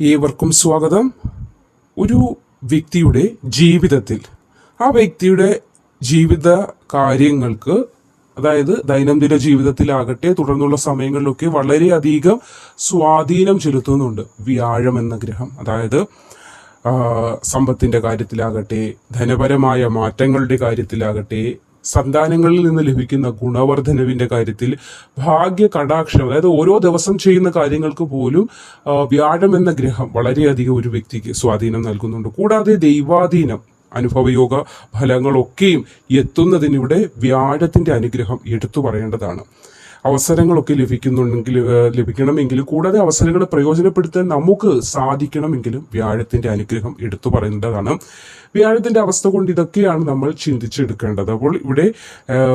ഏവർക്കും സ്വാഗതം. ഒരു വ്യക്തിയുടെ ജീവിതത്തിൽ ആ വ്യക്തിയുടെ ജീവിത കാര്യങ്ങൾക്ക് അതായത് ദൈനംദിന ജീവിതത്തിലാകട്ടെ തുടർന്നുള്ള സമയങ്ങളിലൊക്കെ വളരെയധികം സ്വാധീനം ചെലുത്തുന്നുണ്ട്. വ്യാഴം എന്ന ഗ്രഹം അതായത് സമ്പത്തിന്റെ കാര്യത്തിലാകട്ടെ ധനപരമായ മാറ്റങ്ങളുടെ കാര്യത്തിലാകട്ടെ സന്താനങ്ങളിൽ നിന്ന് ലഭിക്കുന്ന ഗുണവർദ്ധനവിന്റെ കാര്യത്തിൽ ഭാഗ്യ കടാക്ഷം അതായത് ഓരോ ദിവസം ചെയ്യുന്ന കാര്യങ്ങൾക്ക് പോലും വ്യാഴം എന്ന ഗ്രഹം വളരെയധികം ഒരു വ്യക്തിക്ക് സ്വാധീനം നൽകുന്നുണ്ട്. കൂടാതെ ദൈവാധീനം അനുഭവയോഗ ഫലങ്ങളൊക്കെയും എത്തുന്നതിനിവിടെ വ്യാഴത്തിന്റെ അനുഗ്രഹം എടുത്തു പറയേണ്ടതാണ്. അവസരങ്ങളൊക്കെ ലഭിക്കുന്നുണ്ടെങ്കിൽ ലഭിക്കണമെങ്കിൽ കൂടാതെ അവസരങ്ങൾ പ്രയോജനപ്പെടുത്താൻ നമുക്ക് സാധിക്കണമെങ്കിലും വ്യാഴത്തിന്റെ അനുഗ്രഹം എടുത്തു പറയേണ്ടതാണ്. വ്യാഴത്തിന്റെ അവസ്ഥ കൊണ്ട് ഇതൊക്കെയാണ് നമ്മൾ ചിന്തിച്ചെടുക്കേണ്ടത്. അപ്പോൾ ഇവിടെ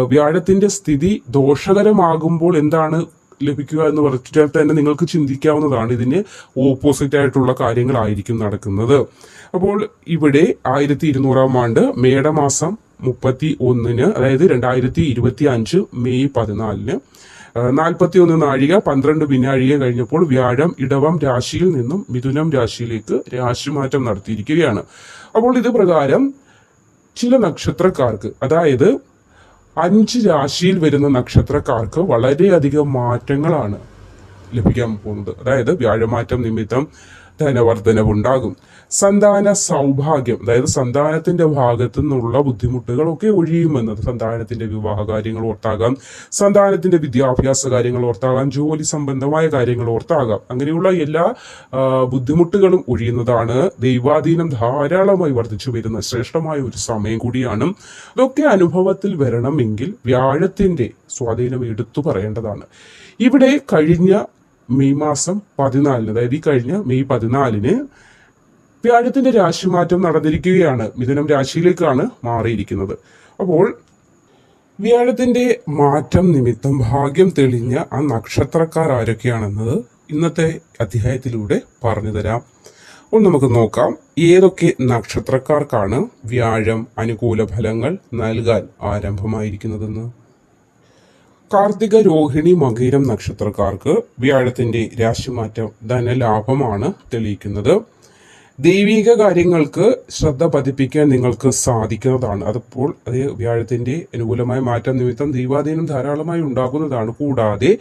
വ്യാഴത്തിന്റെ സ്ഥിതി ദോഷകരമാകുമ്പോൾ എന്താണ് ലഭിക്കുക എന്ന് പറഞ്ഞാൽ തന്നെ നിങ്ങൾക്ക് ചിന്തിക്കാവുന്നതാണ്. ഇതിന് ഓപ്പോസിറ്റ് ആയിട്ടുള്ള കാര്യങ്ങളായിരിക്കും നടക്കുന്നത്. അപ്പോൾ ഇവിടെ ആയിരത്തി ഇരുന്നൂറാം ആണ്ട് മേടമാസം മുപ്പത്തി ഒന്നിന് അതായത് രണ്ടായിരത്തി ഇരുപത്തി അഞ്ച് മെയ് പതിനാലിന് നാൽപ്പത്തി ഒന്ന് നാഴിക പന്ത്രണ്ട് പിന്നാഴിക കഴിഞ്ഞപ്പോൾ വ്യാഴം ഇടവം രാശിയിൽ നിന്നും മിഥുനം രാശിയിലേക്ക് രാശിമാറ്റം നടത്തിയിരിക്കുകയാണ്. അപ്പോൾ ഇത് പ്രകാരം ചില നക്ഷത്രക്കാർക്ക് അതായത് അഞ്ച് രാശിയിൽ വരുന്ന നക്ഷത്രക്കാർക്ക് വളരെയധികം മാറ്റങ്ങളാണ് ലഭിക്കാൻ പോകുന്നത്. അതായത് വ്യാഴമാറ്റം നിമിത്തം ധനവർദ്ധനവുണ്ടാകും സന്താന സൗഭാഗ്യം അതായത് സന്താനത്തിന്റെ ഭാഗത്തു നിന്നുള്ള ബുദ്ധിമുട്ടുകളൊക്കെ ഒഴിയുമെന്നത് സന്താനത്തിന്റെ വിവാഹ കാര്യങ്ങൾ ഓർത്താകാം. സന്താനത്തിന്റെ വിദ്യാഭ്യാസ കാര്യങ്ങൾ ഓർത്താകാം. ജോലി സംബന്ധമായ കാര്യങ്ങൾ ഓർത്താകാം. അങ്ങനെയുള്ള എല്ലാ ബുദ്ധിമുട്ടുകളും ഒഴിയുന്നതാണ്. ദൈവാധീനം ധാരാളമായി വർദ്ധിച്ചു വരുന്ന ശ്രേഷ്ഠമായ ഒരു സമയം കൂടിയാണ്. ഇതൊക്കെ അനുഭവത്തിൽ വരണമെങ്കിൽ വ്യാഴത്തിന്റെ സ്വാധീനം എടുത്തു പറയേണ്ടതാണ്. ഇവിടെ കഴിഞ്ഞ മെയ് മാസം പതിനാലിന് അതായത് ഈ കഴിഞ്ഞ മെയ് പതിനാലിന് വ്യാഴത്തിന്റെ രാശിമാറ്റം നടന്നിരിക്കുകയാണ്. മിഥുനം രാശിയിലേക്കാണ് മാറിയിരിക്കുന്നത്. അപ്പോൾ വ്യാഴത്തിന്റെ മാറ്റം നിമിത്തം ഭാഗ്യം തെളിഞ്ഞ ആ നക്ഷത്രക്കാർ ആരൊക്കെയാണെന്നത് ഇന്നത്തെ അധ്യായത്തിലൂടെ പറഞ്ഞു തരാം. അപ്പോൾ നമുക്ക് നോക്കാം. ഏതൊക്കെ നക്ഷത്രക്കാർക്കാണ് വ്യാഴം അനുകൂല ഫലങ്ങൾ നൽകാൻ ആരംഭമായിരിക്കുന്നതെന്ന്. കാർത്തിക രോഹിണി മകീരം നക്ഷത്രക്കാർക്ക് വ്യാഴത്തിന്റെ രാശിമാറ്റം ധനലാഭമാണ് തെളിയിക്കുന്നത്. ദൈവിക കാര്യങ്ങൾക്ക് ശ്രദ്ധ പതിപ്പിക്കാൻ നിങ്ങൾക്ക് സാധിക്കുന്നതാണ്. അതിപ്പോൾ അത് വ്യാഴത്തിന്റെ അനുകൂലമായ മാറ്റം നിമിത്തം ദൈവാധീനം ധാരാളമായി ഉണ്ടാകുന്നതാണ്. കൂടാതെ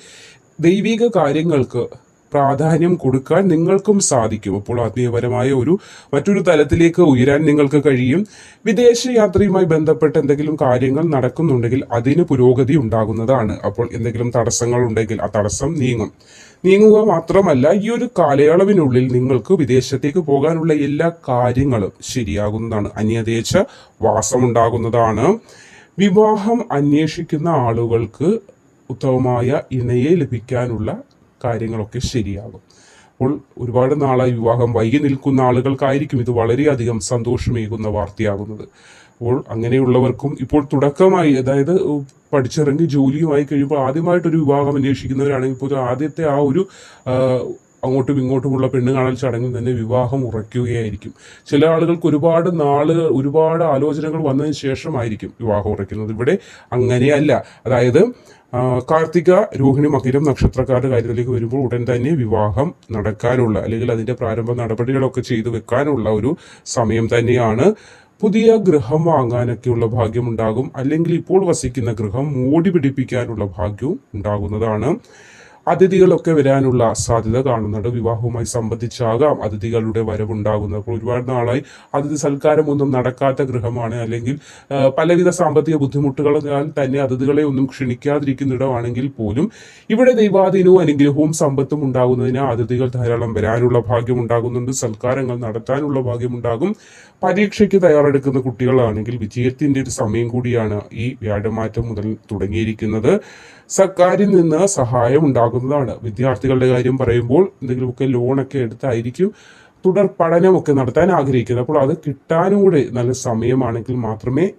ദൈവിക കാര്യങ്ങൾക്ക് പ്രാധാന്യം കൊടുക്കാൻ നിങ്ങൾക്കും സാധിക്കും. അപ്പോൾ ആത്മീയപരമായ ഒരു മറ്റൊരു തലത്തിലേക്ക് ഉയരാൻ നിങ്ങൾക്ക് കഴിയും. വിദേശ യാത്രയുമായി ബന്ധപ്പെട്ട എന്തെങ്കിലും കാര്യങ്ങൾ നടക്കുന്നുണ്ടെങ്കിൽ അതിന് പുരോഗതി ഉണ്ടാകുന്നതാണ്. അപ്പോൾ എന്തെങ്കിലും തടസ്സങ്ങൾ ഉണ്ടെങ്കിൽ ആ തടസ്സം നീങ്ങും. നീങ്ങുക മാത്രമല്ല ഈ ഒരു കാലയളവിനുള്ളിൽ നിങ്ങൾക്ക് വിദേശത്തേക്ക് പോകാനുള്ള എല്ലാ കാര്യങ്ങളും ശരിയാകുന്നതാണ്. അന്യദേശ വാസമുണ്ടാകുന്നതാണ്. വിവാഹം അന്വേഷിക്കുന്ന ആളുകൾക്ക് ഉത്തമമായ ഇണയെ ലഭിക്കാനുള്ള കാര്യങ്ങളൊക്കെ ശരിയാകും അപ്പോൾ ഒരുപാട് നാളായി വിവാഹം വൈകി നിൽക്കുന്ന ആളുകൾക്കായിരിക്കും ഇത് വളരെയധികം സന്തോഷമേകുന്ന വാർത്തയാകുന്നത്. അപ്പോൾ അങ്ങനെയുള്ളവർക്കും ഇപ്പോൾ തുടക്കമായി അതായത് പഠിച്ചിറങ്ങി ജോലിയുമായി കഴിയുമ്പോൾ ആദ്യമായിട്ടൊരു വിവാഹം അന്വേഷിക്കുന്നവരാണെങ്കിൽ പോലും ആദ്യത്തെ ആ ഒരു അങ്ങോട്ടും ഇങ്ങോട്ടുമുള്ള പെണ്ണ് കാണൽ ചടങ്ങിൽ തന്നെ വിവാഹം ഉറയ്ക്കുകയായിരിക്കും. ചില ആളുകൾക്ക് ഒരുപാട് നാളുകൾ ഒരുപാട് ആലോചനകൾ വന്നതിന് ശേഷമായിരിക്കും വിവാഹം ഉറയ്ക്കുന്നത്. ഇവിടെ അങ്ങനെയല്ല. അതായത് കാർത്തിക രോഹിണി മകരം നക്ഷത്രക്കാരുടെ കാര്യത്തിലേക്ക് വരുമ്പോൾ ഉടൻ തന്നെ വിവാഹം നടക്കാനുള്ള അല്ലെങ്കിൽ അതിന്റെ പ്രാരംഭ നടപടികളൊക്കെ ചെയ്തു വെക്കാനുള്ള ഒരു സമയം തന്നെയാണ്. പുതിയ ഗൃഹം വാങ്ങാനൊക്കെയുള്ള ഭാഗ്യം ഉണ്ടാകും. അല്ലെങ്കിൽ ഇപ്പോൾ വസിക്കുന്ന ഗൃഹം മോടി പിടിപ്പിക്കാനുള്ള ഭാഗ്യവും ഉണ്ടാകുന്നതാണ്. അതിഥികളൊക്കെ വരാനുള്ള സാധ്യത കാണുന്നുണ്ട്. വിവാഹവുമായി സംബന്ധിച്ചാകാം അതിഥികളുടെ വരവുണ്ടാകുന്നത്. ഒരുപാട് നാളായി അതിഥി സൽക്കാരമൊന്നും നടക്കാത്ത ഗൃഹമാണ്. അല്ലെങ്കിൽ പലവിധ സാമ്പത്തിക ബുദ്ധിമുട്ടുകളാൽ തന്നെ അതിഥികളെ ഒന്നും ക്ഷണിക്കാതിരിക്കുന്നിടമാണെങ്കിൽ പോലും ഇവിടെ ദൈവാധീനവും അനുഗ്രഹവും സമ്പത്തും ഉണ്ടാകുന്നതിന് അതിഥികൾ ധാരാളം വരാനുള്ള ഭാഗ്യം ഉണ്ടാകുന്നുണ്ട് സൽക്കാരങ്ങൾ നടത്താനുള്ള ഭാഗ്യമുണ്ടാകും. പരീക്ഷയ്ക്ക് തയ്യാറെടുക്കുന്ന കുട്ടികളാണെങ്കിൽ വിജയത്തിന്റെ ഒരു സമയം കൂടിയാണ് ഈ വ്യാഴമാറ്റം മുതൽ തുടങ്ങിയിരിക്കുന്നത്. സർക്കാരിൽ നിന്ന് സഹായം ഉണ്ടാകുന്നതാണ്. വിദ്യാർത്ഥികളുടെ കാര്യം പറയുമ്പോൾ എന്തെങ്കിലുമൊക്കെ ലോണൊക്കെ എടുത്തായിരിക്കും തുടർ പഠനമൊക്കെ നടത്താൻ ആഗ്രഹിക്കുന്നത്. അപ്പോൾ അത് കിട്ടാനും കൂടെ നല്ല സമയമാണെങ്കിൽ മാത്രമേ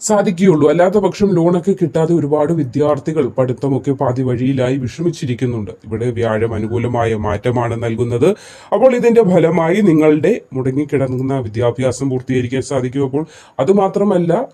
സാധിക്കുകയുള്ളൂ. അല്ലാത്ത പക്ഷം ലോണൊക്കെ കിട്ടാതെ ഒരുപാട് വിദ്യാർത്ഥികൾ പഠിത്തമൊക്കെ പാതി വഴിയിലായി വിഷമിച്ചിരിക്കുന്നുണ്ട്. ഇവിടെ വ്യാഴം അനുകൂലമായ മാറ്റമാണ് നൽകുന്നത്. അപ്പോൾ ഇതിന്റെ ഫലമായി നിങ്ങളുടെ മുടങ്ങിക്കിടങ്ങുന്ന വിദ്യാഭ്യാസം പൂർത്തീകരിക്കാൻ സാധിക്കും. അപ്പോൾ അതുമാത്രമല്ല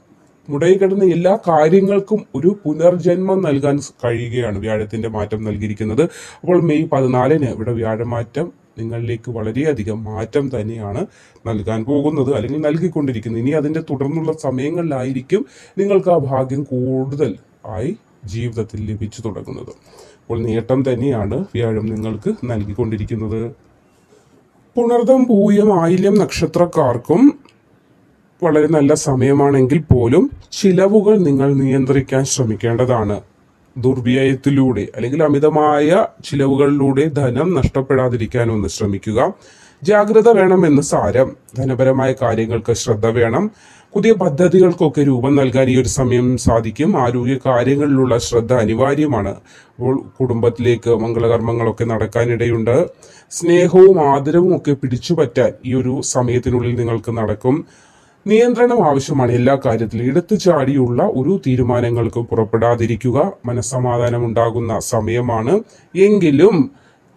മുടങ്ങിക്കിടന്ന എല്ലാ കാര്യങ്ങൾക്കും ഒരു പുനർജന്മം നൽകാൻ കഴിയുകയാണ് വ്യാഴത്തിന്റെ മാറ്റം നൽകിയിരിക്കുന്നത്. അപ്പോൾ മെയ് പതിനാലിന് ഇവിടെ വ്യാഴമാറ്റം നിങ്ങളിലേക്ക് വളരെയധികം മാറ്റം തന്നെയാണ് നൽകാൻ പോകുന്നത് അല്ലെങ്കിൽ നൽകിക്കൊണ്ടിരിക്കുന്നത്. ഇനി അതിന്റെ തുടർന്നുള്ള സമയങ്ങളിലായിരിക്കും നിങ്ങൾക്ക് ആ ഭാഗ്യം കൂടുതൽ ആയി ജീവിതത്തിൽ ലഭിച്ചു തുടങ്ങുന്നത്. അപ്പോൾ നേട്ടം തന്നെയാണ് വ്യാഴം നിങ്ങൾക്ക് നൽകിക്കൊണ്ടിരിക്കുന്നത്. പുണർദം പൂയം ആയില്യം നക്ഷത്രക്കാർക്കും വളരെ നല്ല സമയമാണെങ്കിൽ പോലും ചിലവുകൾ നിങ്ങൾ നിയന്ത്രിക്കാൻ ശ്രമിക്കേണ്ടതാണ്. ദുർവ്യയത്തിലൂടെ അല്ലെങ്കിൽ അമിതമായ ചിലവുകളിലൂടെ ധനം നഷ്ടപ്പെടാതിരിക്കാൻ ഒന്ന് ശ്രമിക്കുക. ജാഗ്രത വേണമെന്ന് സാരം. ധനപരമായ കാര്യങ്ങൾക്ക് ശ്രദ്ധ വേണം. പുതിയ പദ്ധതികൾക്കൊക്കെ രൂപം നൽകാൻ ഈ ഒരു സമയം സാധിക്കും. ആരോഗ്യ കാര്യങ്ങളിലുള്ള ശ്രദ്ധ അനിവാര്യമാണ്. അപ്പോൾ കുടുംബത്തിലേക്ക് മംഗളകർമ്മങ്ങളൊക്കെ നടക്കാനിടയുണ്ട്. സ്നേഹവും ആദരവും ഒക്കെ പിടിച്ചുപറ്റാൻ ഈ ഒരു സമയത്തിനുള്ളിൽ നിങ്ങൾക്ക് നടക്കും. നിയന്ത്രണം ആവശ്യമാണ് എല്ലാ കാര്യത്തിലും. എടുത്തു ചാടിയുള്ള ഒരു തീരുമാനങ്ങൾക്കും പുറപ്പെടാതിരിക്കുക മനസ്സമാധാനം ഉണ്ടാകുന്ന സമയമാണ്. എങ്കിലും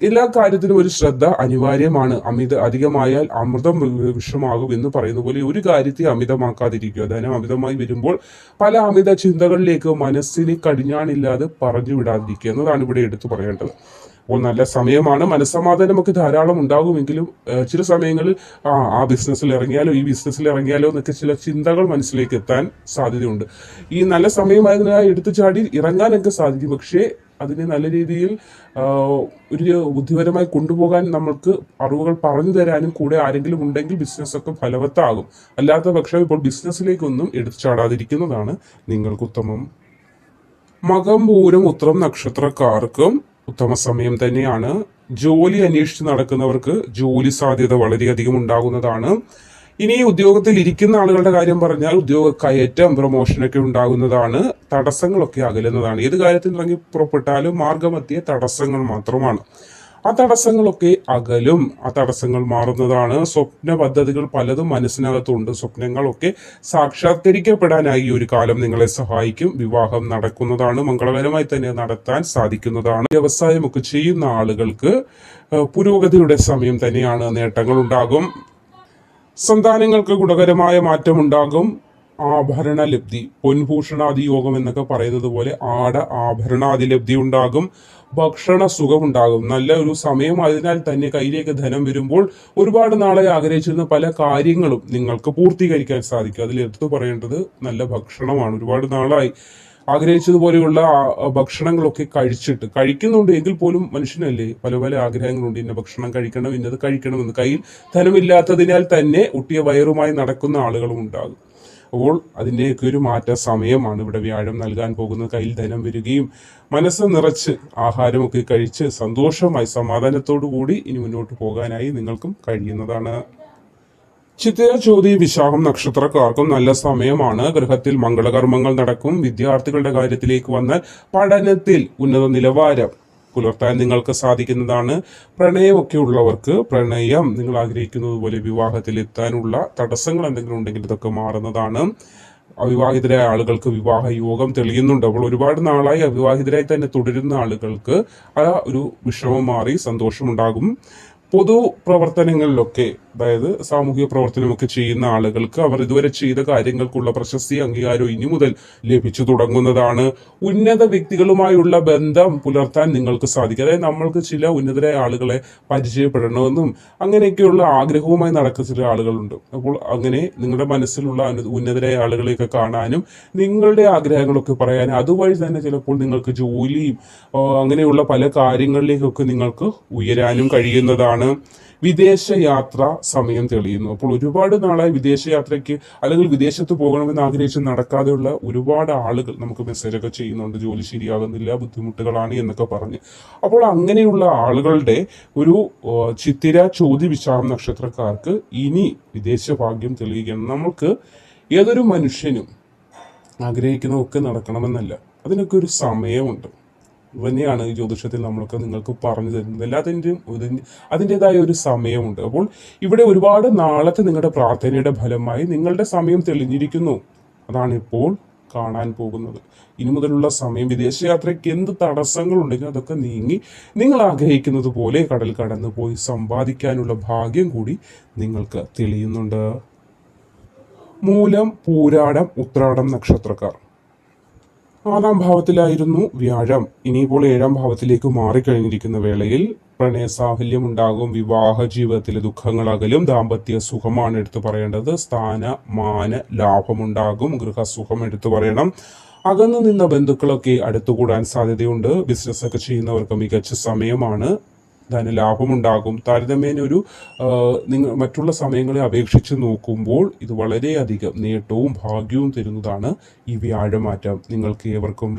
എല്ലാ കാര്യത്തിലും ഒരു ശ്രദ്ധ അനിവാര്യമാണ്. അമിത അധികമായാൽ അമൃതം വിഷമാകും എന്ന് പറയുന്ന പോലെ ഒരു കാര്യത്തെ അമിതമാക്കാതിരിക്കുക. ധനം അമിതമായി വരുമ്പോൾ പല അമിത ചിന്തകളിലേക്ക് മനസ്സിന് കടിഞ്ഞാണില്ലാതെ പറഞ്ഞു വിടാതിരിക്കുക എന്നതാണ് ഇവിടെ എടുത്തു പറയേണ്ടത്. അപ്പോൾ നല്ല സമയമാണ്. മനസ്സമാധാനമൊക്കെ ധാരാളം ഉണ്ടാകുമെങ്കിലും ചില സമയങ്ങളിൽ ആ ആ ബിസിനസ്സിൽ ഇറങ്ങിയാലോ ഈ ബിസിനസ്സിൽ ഇറങ്ങിയാലോ എന്നൊക്കെ ചില ചിന്തകൾ മനസ്സിലേക്ക് എത്താൻ സാധ്യതയുണ്ട്. ഈ നല്ല സമയമായതിനാൽ എടുത്തു ചാടി ഇറങ്ങാനൊക്കെ സാധിക്കും. പക്ഷേ അതിനെ നല്ല രീതിയിൽ ഒരു ബുദ്ധിപരമായി കൊണ്ടുപോകാൻ നമ്മൾക്ക് അറിവുകൾ പറഞ്ഞു തരാനും കൂടെ ആരെങ്കിലും ഉണ്ടെങ്കിൽ ബിസിനസ് ഒക്കെ ഫലവത്താകും. അല്ലാത്ത പക്ഷം ഇപ്പോൾ ബിസിനസ്സിലേക്കൊന്നും എടുത്തുചാടാതിരിക്കുന്നതാണ് നിങ്ങൾക്ക് ഉത്തമം. മകം പൂരം ഉത്രം നക്ഷത്രക്കാർക്കും ഉത്തമ സമയം തന്നെയാണ്. ജോലി അന്വേഷിച്ച് നടക്കുന്നവർക്ക് ജോലി സാധ്യത വളരെയധികം ഉണ്ടാകുന്നതാണ്. ഇനി ഈ ഉദ്യോഗത്തിൽ ഇരിക്കുന്ന ആളുകളുടെ കാര്യം പറഞ്ഞാൽ ഉദ്യോഗ കയറ്റം പ്രൊമോഷനൊക്കെ ഉണ്ടാകുന്നതാണ് തടസ്സങ്ങളൊക്കെ അകലുന്നതാണ്. ഏത് കാര്യത്തിൽ ഇറങ്ങി പുറപ്പെട്ടാലും മാർഗമെത്തിയ തടസ്സങ്ങൾ മാത്രമാണ്. ആ തടസ്സങ്ങളൊക്കെ അകലും ആ തടസ്സങ്ങൾ മാറുന്നതാണ്. സ്വപ്ന പദ്ധതികൾ പലതും മനസ്സിനകത്തുണ്ട്. സ്വപ്നങ്ങളൊക്കെ സാക്ഷാത്കരിക്കപ്പെടാനായി ഒരു കാലം നിങ്ങളെ സഹായിക്കും. വിവാഹം നടക്കുന്നതാണ് മംഗളകരമായി തന്നെ നടത്താൻ സാധിക്കുന്നതാണ്. വ്യവസായമൊക്കെ ചെയ്യുന്ന ആളുകൾക്ക് പുരോഗതിയുടെ സമയം തന്നെയാണ് നേട്ടങ്ങൾ ഉണ്ടാകും സന്താനങ്ങൾക്ക് ഗുണകരമായ മാറ്റമുണ്ടാകും. ആഭരണ ലബ്ധി പൊൻഭൂഷണാദി യോഗം എന്നൊക്കെ പറയുന്നത് പോലെ ആട ആഭരണാദി ലബ്ധി ഉണ്ടാകും. ഭക്ഷണ സുഖമുണ്ടാകും. നല്ല ഒരു സമയമായതിനാൽ തന്നെ കയ്യിലേക്ക് ധനം വരുമ്പോൾ ഒരുപാട് നാളെ ആഗ്രഹിച്ചിരുന്ന പല കാര്യങ്ങളും നിങ്ങൾക്ക് പൂർത്തീകരിക്കാൻ സാധിക്കും. അതിൽ എടുത്തു പറയേണ്ടത് നല്ല ഭക്ഷണമാണ്. ഒരുപാട് നാളായി. ആഗ്രഹിച്ചതുപോലെയുള്ള ഭക്ഷണങ്ങളൊക്കെ കഴിച്ചിട്ട് കഴിക്കുന്നുണ്ട് എങ്കിൽ പോലും മനുഷ്യനല്ലേ? പല പല ആഗ്രഹങ്ങളുണ്ട്. ഇന്ന ഭക്ഷണം കഴിക്കണം ഇന്നത് കഴിക്കണമെന്ന് കയ്യിൽ ധനമില്ലാത്തതിനാൽ തന്നെ ഒട്ടിയ വയറുമായി നടക്കുന്ന ആളുകളും ഉണ്ടാകും. അപ്പോൾ അതിന്റെയൊക്കെ ഒരു മാറ്റ സമയമാണ് ഇവിടെ വ്യാഴം നൽകാൻ പോകുന്നത്. കയ്യിൽ ധനം വരികയും മനസ്സ് നിറച്ച് ആഹാരമൊക്കെ കഴിച്ച് സന്തോഷമായി സമാധാനത്തോടു കൂടി ഇനി മുന്നോട്ട് പോകാനായി നിങ്ങൾക്കും കഴിയുന്നതാണ്. ചിത്തിര ജ്യോതി വിശാഖം നക്ഷത്രക്കാർക്കും നല്ല സമയമാണ്. ഗൃഹത്തിൽ മംഗളകർമ്മങ്ങൾ നടക്കും. വിദ്യാർത്ഥികളുടെ കാര്യത്തിലേക്ക് വന്നാൽ പഠനത്തിൽ ഉന്നത നിലവാരം പുലർത്താൻ നിങ്ങൾക്ക് സാധിക്കുന്നതാണ്. പ്രണയമൊക്കെ ഉള്ളവർക്ക് പ്രണയം നിങ്ങൾ ആഗ്രഹിക്കുന്നത് പോലെ വിവാഹത്തിൽ എത്താനുള്ള തടസ്സങ്ങൾ എന്തെങ്കിലും ഉണ്ടെങ്കിൽ ഇതൊക്കെ മാറുന്നതാണ്. അവിവാഹിതരായ ആളുകൾക്ക് വിവാഹ യോഗം തെളിയുന്നുണ്ട്. അപ്പോൾ ഒരുപാട് നാളായി അവിവാഹിതരായി തന്നെ തുടരുന്ന ആളുകൾക്ക് ആ ഒരു വിഷമം മാറി സന്തോഷമുണ്ടാകും. പൊതു പ്രവർത്തനങ്ങളിലൊക്കെ അതായത് സാമൂഹിക പ്രവർത്തനമൊക്കെ ചെയ്യുന്ന ആളുകൾക്ക് അവർ ഇതുവരെ ചെയ്ത കാര്യങ്ങൾക്കുള്ള പ്രശസ്തി അംഗീകാരവും ഇനി മുതൽ ലഭിച്ചു തുടങ്ങുന്നതാണ്. ഉന്നത വ്യക്തികളുമായുള്ള ബന്ധം പുലർത്താൻ നിങ്ങൾക്ക് സാധിക്കും. അതായത് നമ്മൾക്ക് ചില ഉന്നതരായ ആളുകളെ പരിചയപ്പെടണമെന്നും അങ്ങനെയൊക്കെയുള്ള ആഗ്രഹവുമായി നടക്കുന്ന ചില ആളുകളുണ്ട്. അപ്പോൾ അങ്ങനെ നിങ്ങളുടെ മനസ്സിലുള്ള ഉന്നതരായ ആളുകളെയൊക്കെ കാണാനും നിങ്ങളുടെ ആഗ്രഹങ്ങളൊക്കെ പറയാനും അതുവഴി തന്നെ ചിലപ്പോൾ നിങ്ങൾക്ക് ജോലിയും അങ്ങനെയുള്ള പല കാര്യങ്ങളിലേക്കൊക്കെ നിങ്ങൾക്ക് ഉയരാനും കഴിയുന്നതാണ്. വിദേശ യാത്ര സമയം തെളിയുന്നു. അപ്പോൾ ഒരുപാട് നാളായി വിദേശയാത്രയ്ക്ക് അല്ലെങ്കിൽ വിദേശത്ത് പോകണമെന്ന് ആഗ്രഹിച്ച് നടക്കാതെയുള്ള ഒരുപാട് ആളുകൾ നമുക്ക് മെസ്സേജൊക്കെ ചെയ്യുന്നുണ്ട്. ജോലി ശരിയാകുന്നില്ല ബുദ്ധിമുട്ടുകളാണ് എന്നൊക്കെ പറഞ്ഞ്. അപ്പോൾ അങ്ങനെയുള്ള ആളുകളുടെ ഒരു ചിത്തിര ചോദ്യ വിശാഖം നക്ഷത്രക്കാർക്ക് ഇനി വിദേശ ഭാഗ്യം തെളിയിക്കണം. നമുക്ക് ഏതൊരു മനുഷ്യനും ആഗ്രഹിക്കുന്നതൊക്കെ നടക്കണമെന്നല്ല. അതിനൊക്കെ ഒരു സമയമുണ്ട്. തന്നെയാണ് ജ്യോതിഷത്തിൽ നമ്മൾക്ക് നിങ്ങൾക്ക് പറഞ്ഞു തരുന്നത്. എല്ലാത്തിന്റെയും അതിന്റെതായ ഒരു സമയമുണ്ട്. അപ്പോൾ ഇവിടെ ഒരുപാട് നാളത്തെ നിങ്ങളുടെ പ്രാർത്ഥനയുടെ ഫലമായി നിങ്ങളുടെ സമയം തെളിഞ്ഞിരിക്കുന്നു. അതാണ് ഇപ്പോൾ കാണാൻ പോകുന്നത്. ഇനി മുതലുള്ള സമയം വിദേശയാത്രയ്ക്ക് എന്ത് തടസ്സങ്ങളുണ്ടെങ്കിലും അതൊക്കെ നീങ്ങി നിങ്ങൾ ആഗ്രഹിക്കുന്നത് പോലെ കടൽ കടന്നു പോയി സമ്പാദിക്കാനുള്ള ഭാഗ്യം കൂടി നിങ്ങൾക്ക് തെളിയുന്നുണ്ട്. മൂലം പൂരാടം ഉത്രാടം നക്ഷത്രക്കാർ. ആറാം ഭാവത്തിലായിരുന്നു വ്യാഴം. ഇനിയിപ്പോൾ ഏഴാം ഭാവത്തിലേക്ക് മാറിക്കഴിഞ്ഞിരിക്കുന്ന വേളയിൽ പ്രണയ സാഫല്യം ഉണ്ടാകും വിവാഹ ജീവിതത്തിലെ ദുഃഖങ്ങൾ അകലും ദാമ്പത്യ സുഖമാണ് എടുത്തു പറയേണ്ടത് സ്ഥാന മാന ലാഭമുണ്ടാകും ഗൃഹസുഖം എടുത്തു പറയണം. അകന്നു നിന്ന ബന്ധുക്കളൊക്കെ അടുത്തുകൂടാൻ സാധ്യതയുണ്ട്. ബിസിനസ് ഒക്കെ ചെയ്യുന്നവർക്ക് മികച്ച സമയമാണ്. ധനലാഭമുണ്ടാകും താരതമ്യേന ഒരു നിങ്ങൾ മറ്റുള്ള സമയങ്ങളെ അപേക്ഷിച്ച് നോക്കുമ്പോൾ ഇത് വളരെയധികം നേട്ടവും ഭാഗ്യവും തരുന്നതാണ് ഈ വ്യാഴമാറ്റം. നിങ്ങൾക്ക് ഏവർക്കും